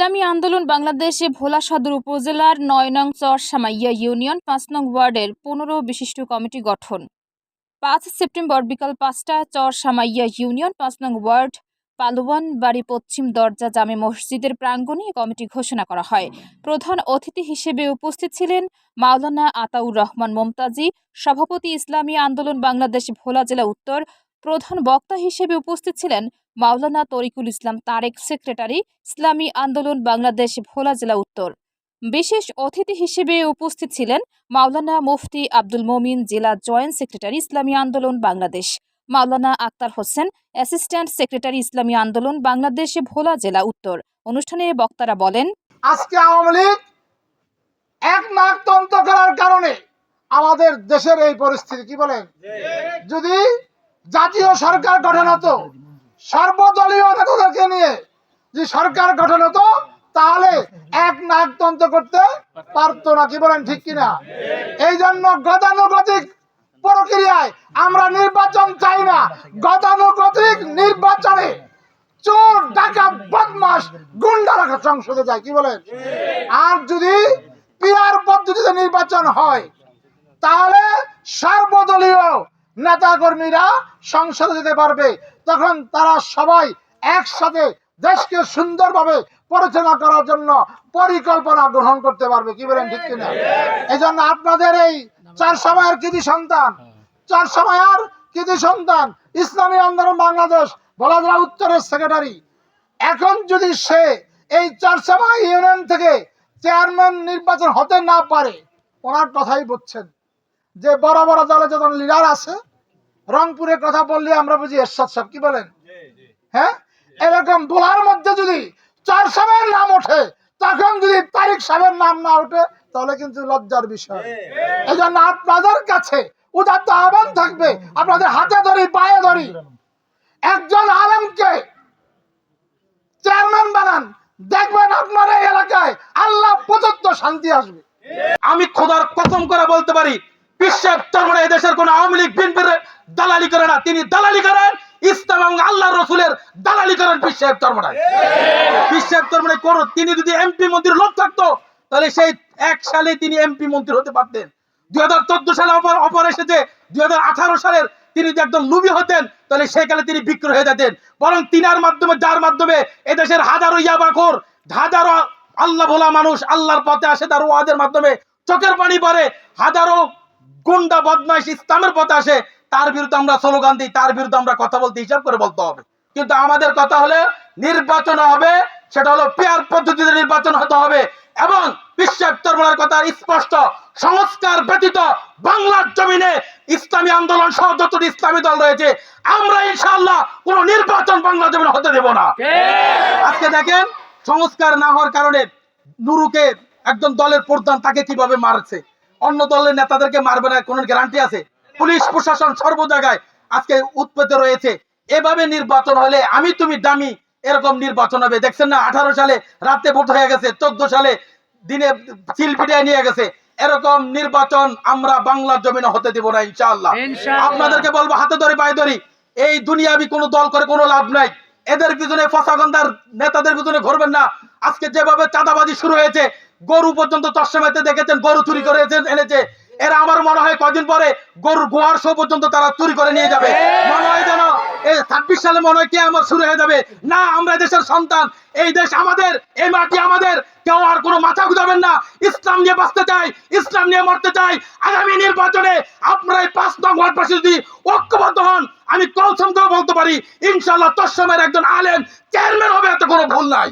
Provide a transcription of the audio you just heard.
ইসলামী আন্দোলন বাংলাদেশে ভোলা সদর উপজেলার নয় নং চর সামাইয়া ইউনিয়ন, পাঁচ নং ওয়ার্ডের পনেরো বিশিষ্ট কমিটি গঠন। পাঁচ সেপ্টেম্বর বিকাল পাঁচটায় চর সামাইয়া ইউনিয়ন, পাঁচ নং ওয়ার্ড, পালোয়ান বাড়ি পশ্চিম দরজা জামে মসজিদের প্রাঙ্গণে কমিটি ঘোষণা করা হয়। প্রধান অতিথি হিসেবে উপস্থিত ছিলেন মাওলানা আতাউর রহমান মমতাজি, সভাপতি ইসলামী আন্দোলন বাংলাদেশ ভোলা জেলা উত্তর প্রধান বক্তা হিসেবে উপস্থিত ছিলেন মাওলানা তরিকুল ইসলাম তারেক সেক্রেটারি ইসলামী আন্দোলন বাংলাদেশ ভোলা জেলা উত্তর। বিশেষ অতিথি হিসেবে উপস্থিত ছিলেন মাওলানা মুফতি আব্দুল মমিন জেলা জয়েন্ট সেক্রেটারি ইসলামী আন্দোলন বাংলাদেশ। মাওলানা আক্তার হোসেন অ্যাসিস্ট্যান্ট সেক্রেটারি ইসলামী আন্দোলন বাংলাদেশ ভোলা জেলা উত্তর। অনুষ্ঠানে বক্তারা বলেন আজকে আওয়ামী লীগ এক নাক তন্ত করার কারণে আমাদের দেশের এই পরিস্থিতি কি বলেন? যদি জাতীয় সরকার গঠন হতো। সর্বদলীয় নেতাদেরকে নিয়ে যে সরকার গঠন হতো, তাহলে এক নাক তন্ত করতে পারতো না। কি বলেন, ঠিক কিনা? এই জন্য গতানুগতিক প্রক্রিয়ায় আমরা নির্বাচন চাই না। গতানুগতিক নির্বাচনে চোর, ডাকাত বদমাস গুন্ডারা সংসদে যায়। কি বলেন? আর যদি পিয়ার পদ্ধতিতে নির্বাচন হয়, তাহলে সর্বদলীয় নেতা কর্মীরা সংসদে যেতে পারবে। তখন তারা সবাই একসাথে দেশকে সুন্দরভাবে পরিচালনা করার জন্য পরিকল্পনা গ্রহণ করতে পারবে। কি বলেন, ঠিক কিনা? এই জন্য আপনাদের এই চার সময়ের কৃতি সন্তান, চার সময়ের কৃতি সন্তান, ইসলামী আন্দোলন বাংলাদেশ, বলাদরা উত্তরের সেক্রেটারি। এখন যদি সে এই চারসামা ইউনিয়ন থেকে চেয়ারম্যান নির্বাচন হতে না পারে, ওনার কথাই বুঝছেন যে বড় বড় দলে যখন লিডার আছে রংপুরের কথা বললে আমরা বুঝি এরশাদ সাহেব কি বলেন? হ্যাঁ? এরকম বোলার মধ্যে যদি চার সাহেবের নাম ওঠে তখন যদি তারিখ সাহেবের নাম না ওঠে তাহলে কিন্তু লজ্জার বিষয়। এই জন্য আপনাদের কাছে উদাত্ত আহ্বান থাকবে আপনাদের হাতে ধরি পায়ে ধরি। একজন আলেমকে চেয়ারম্যান বানান দেখবেন আপনার এই এলাকায় আল্লাহ প্রদত্ত শান্তি আসবে। আমি খোদার কসম করে বলতে পারি বিশ্বের দেশের কোন আওয়ামী লীগ দালালি করে না। তিনি দালালি করেন, ইসলাম এবং আল্লাহ রসুলের দালালি করেন বিশ্বের বিশ্বের কোন তিনি যদি এমপি মন্ত্রীর লোক থাকতো, তাহলে সেই এক সালে তিনি এমপি মন্ত্রী হতে পারতেন। দুই হাজার চোদ্দ সালে অপর অপর এসেছে। দুই হাজার আঠারো সালের তিনি যদি একদম লুবি হতেন, তাহলে সেকালে তিনি বিক্রয় হয়ে যেতেন। বরং তিনার মাধ্যমে, যার মাধ্যমে এদেশের হাজারো ইয়াবাখোর, হাজারো আল্লাহ ভোলা মানুষ আল্লাহর পথে আসে, তার ওয়াদের মাধ্যমে চোখের পানি পরে হাজারো গুন্ডা বদমাইশ ইসলামের পথে আসে তার বিরুদ্ধে আমরা স্লোগান দিই তার বিরুদ্ধে আমরা কথা বলতে হিসাব করে বলতে হবে। কিন্তু আমাদের কথা হলে নির্বাচন হবে সেটা হলো পেয়ার পদ্ধতিতে নির্বাচন হতে হবে এবং বিশ্বের তরমলার কথা স্পষ্ট সংস্কার ব্যতীত বাংলার জমিনে ইসলামী আন্দোলন সহ যত ইসলামী দল রয়েছে আমরা ইনশাআল্লাহ কোন নির্বাচন বাংলা জমিনে হতে দেব না। আজকে দেখেন সংস্কার না হওয়ার কারণে নুরুকে একজন দলের প্রধান তাকে কীভাবে মারছে? অন্য দলের নেতাদেরকে মারবে না কোনো গ্যারান্টি আছে? পুলিশ প্রশাসন সর্ব জায়গায় আজকে উৎপেতে রয়েছে। এভাবে নির্বাচন হলে আমি তুমি দামি এরকম নির্বাচন হবে। দেখছেন না আঠারো সালে রাতে ভোট হয়ে গেছে চোদ্দ সালে দিনে চিল পিটিয়ে নিয়ে গেছে। এরকম নির্বাচন আমরা বাংলার জমিনে হতে দিব না ইনশাআল্লাহ। আপনাদেরকে বলব হাতে ধরে পায়ে ধরি এই দুনিয়াবি কোনো দল করে কোনো লাভ নাই। এদের পিছনে ফসাগন্ধার নেতাদের পিছনে ঘুরবেন না। আজকে যেভাবে চাঁদাবাজি শুরু হয়েছে গরু পর্যন্ত চশমাতে দেখেছেন, গরু চুরি করে এনেছে- এরা আমার মনে হয় কদিন পরে গরুর গোয়ার শো পর্যন্ত তারা চুরি করে নিয়ে যাবে। মনে হয় যেন এই ছাব্বিশ সালে মনে হয় কে আমার শুরু হয়ে যাবে। না, আমরা দেশের সন্তান। এই দেশ আমাদের, এই মাটি আমাদের। কেউ আর কোনো মাথা গুজাবেন না। ইসলাম নিয়ে বাঁচতে চাই, ইসলাম নিয়ে মরতে চাই। আগামী নির্বাচনে আপনারা এই পাঁচ নং ওয়ার্ড পাশে যদি ঐক্যবদ্ধ হন, আমি কৌশম করে বলতে পারি ইনশাল্লাহ তসময়ের একজন আলেম চেয়ারম্যান হবে, এত কোনো ভুল নাই।